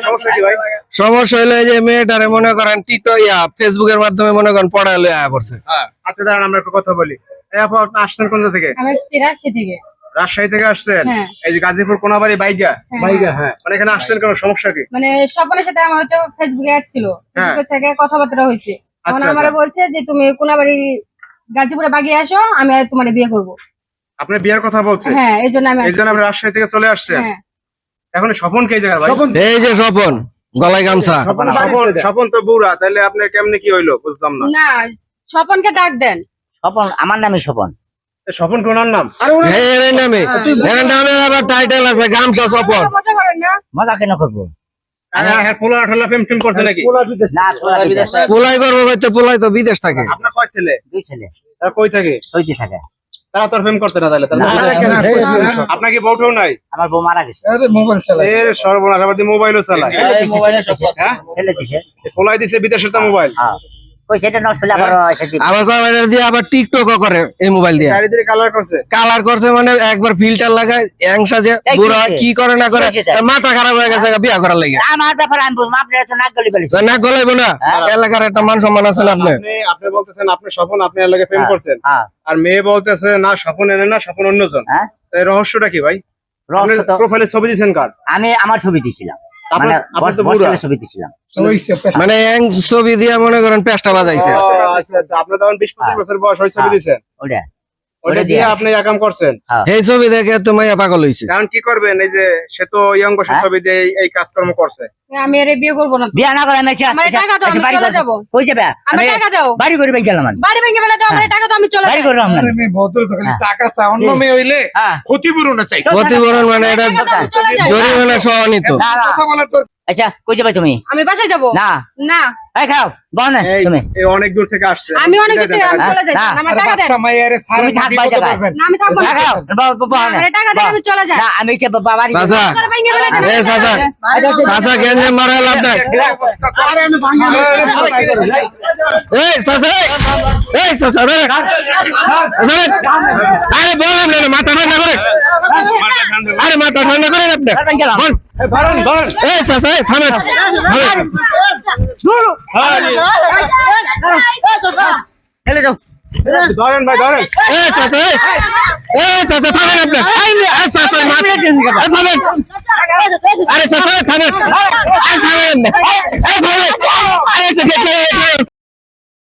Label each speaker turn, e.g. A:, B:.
A: সমস্যা কি ভাই
B: সমস্যা হইল যে মেয়েটারে মনে করেন টিটো ইয়া ফেসবুকের মাধ্যমে মনে করেন পড়ায় লয়ে আয়া পড়ছে
A: আচ্ছা দাঁড়ান আমরা একটু কথা বলি এই আসছেন কোন থেকে
C: আমি থেকে
A: রাজশাহী থেকে আসছেন?
C: হ্যাঁ।
A: এই যে গাজীপুর কোনাবাড়ি বাইগা?
C: হ্যাঁ।
D: বাইগা হ্যাঁ।
A: মানে এখানে আসছেন কেন সমস্যা কি?
C: মানে স্বপনের সাথে আমার হচ্ছে ফেসবুকে অ্যাড ছিল।
A: হ্যাঁ।
C: ফেসবুক থেকে কথাবার্তা হয়েছে।
A: আচ্ছা, আচ্ছা।
C: বলছে যে তুমি কোনাবাড়ি গাজীপুরে বাগিয়ে আসো আমি তোমার বিয়ে করব।
A: আপনি বিয়ের কথা বলছে
C: হ্যাঁ এই জন্য আমি
A: এই জন্য আপনি রাজশাহী থেকে চলে আসছেন?
C: হ্যাঁ।
A: এখন স্বপন কে জায়গা ভাই?
D: স্বপন।
B: এই যে স্বপন গলায় গামছা।
A: স্বপন স্বপন তো বুড়া তাহলে আপনার কেমনে কি হইল? বুঝলাম না।
C: না স্বপনকে ডাক দেন।
E: স্বপন আমার নামই স্বপন।
A: স্বপন কোন নাম?
D: আরে
B: এর নামে। এর নামে আবার টাইটেল আছে গামছা স্বপন।
C: মজা করেন না?
E: মজা কেন করব?
A: হ্যাঁ
B: পোলাই করব পোলাই তো বিদেশ থাকে।
A: আপনার কয় ছেলে?
E: দুই ছেলে।
A: তারা কই থাকে?
E: থাকে।
A: তারা তোর প্রেম করতে না তাহলে আপনার কি বউটাও নাই?
E: আমার বউ মারা গেছে।
F: মোবাইল
A: এর সর্বনাশ আবার মোবাইলও চালায়। হ্যাঁ? পোলাই দিছে বিদেশের তো মোবাইল।
E: হ্যাঁ সেটা নষ্ট হলে আবার
B: আবার কয় দিয়ে আবার টিকটকও করে এই মোবাইল দিয়ে।
A: চারিদিকে কালার করছে।
B: কালার করছে মানে একবার ফিল্টার লাগায় অ্যাংসা যে বুড়া
E: কি
B: কি করে না করে মাথা খারাপ হয়ে গেছে বিয়া করার লাগে।
E: আমার ব্যাপারে আমি বুঝব আপনারা তো নাক গলি বলেছে
B: না গলাইবো না।
E: হ্যাঁ।
B: এলাকার একটা মান সম্মান আছে না আপনার?
A: আপনি আপনি বলতেছেন আপনি স্বপন আপনি এর প্রেম
E: হ্যাঁ।
A: করছেন। আর মেয়ে বলতেছে না স্বপন এনে না স্বপন অন্যজন।
E: হ্যাঁ?
A: রহস্যটা কি ভাই? প্রোফাইলে ছবি দিয়েছেন কার?
E: আমি আমার ছবি দিছিলাম।
A: আপনার
E: মানে
A: আপনি তো
E: বস-
A: বুড়া।
E: বসকালে ছবি
F: পেশা।
B: মানে এক ছবি দিয়ে মনে করেন পেস্টা বাজাইছে।
A: আচ্ছা আচ্ছা। আপনি তখন বিশ পঁচিশ
E: হ্যাঁ।
A: বছর বয়স ওই ছবি
E: হ্যাঁ।
A: দিয়েছেন
E: ওটা
A: দিয়ে আপনি একাম করছেন?
B: এই ছবি দেখে তো পাগল হইছে।
A: কারণ কি করবেন এই যে সে তো ইয়ং বয়সের
E: হ্যাঁ।
A: ছবি দিয়ে এই- এই কাজকর্ম করছে।
C: আমি এর বিয়ে করব না। তো।
E: না করে আমি
C: আমার টাকা দাও, আমি চলে
E: করব। কই যাবে? আমি
C: টাকা দাও।
E: বাড়ি করে বেঁচে গেলাম
C: বাড়ি ভেঙে ফেলে দাও আমার টাকা তো আমি চলে
E: বাড়ি করে রহমান
F: আরে মেয়ে তো খালি
E: হ্যাঁ।
F: টাকা চা অন্য মেয়ে হইলে
E: হ্যাঁ।
F: ক্ষতিপূরণ চাই।
B: ক্ষতিপূরণ মানে এটা। জরিমানা সহ নিত
F: কথা বলার
E: আচ্ছা কই যাবে তুমি?
C: আমি বাসায় যাব।
E: না?
C: না।
E: এই খাও বল না তুমি।
A: এই অনেক দূর থেকে আসছে।
C: আমি অনেক দূর থেকে আমি চলে যাই আমার টাকা দেন
F: বাচ্চা মাইয়ারে সারা
E: তুমি থাক।
F: পারবেন
C: না আমি থাকব না।
E: খাও বাবা
C: না, টাকা দেন আমি চলে যাই।
E: না আমি যে বাবা বাড়ি
C: দেন,
B: এ
C: সাসা
B: সাসা গেঞ্জে মারা লাভ নাই।
D: আরে আমি ভাঙা
B: এই চাচা এই চাচা রে আরে বলেন না মাথা ঠান্ডা করে। আরে মাথা ঠান্ডা করেন আপনি। এই এই থামেন
A: ধরেন ভাই ধরেন।
B: এই চাচা এই চাচা থামেন আপনি। এই চাচা থামেন। আরে চাচা থামেন।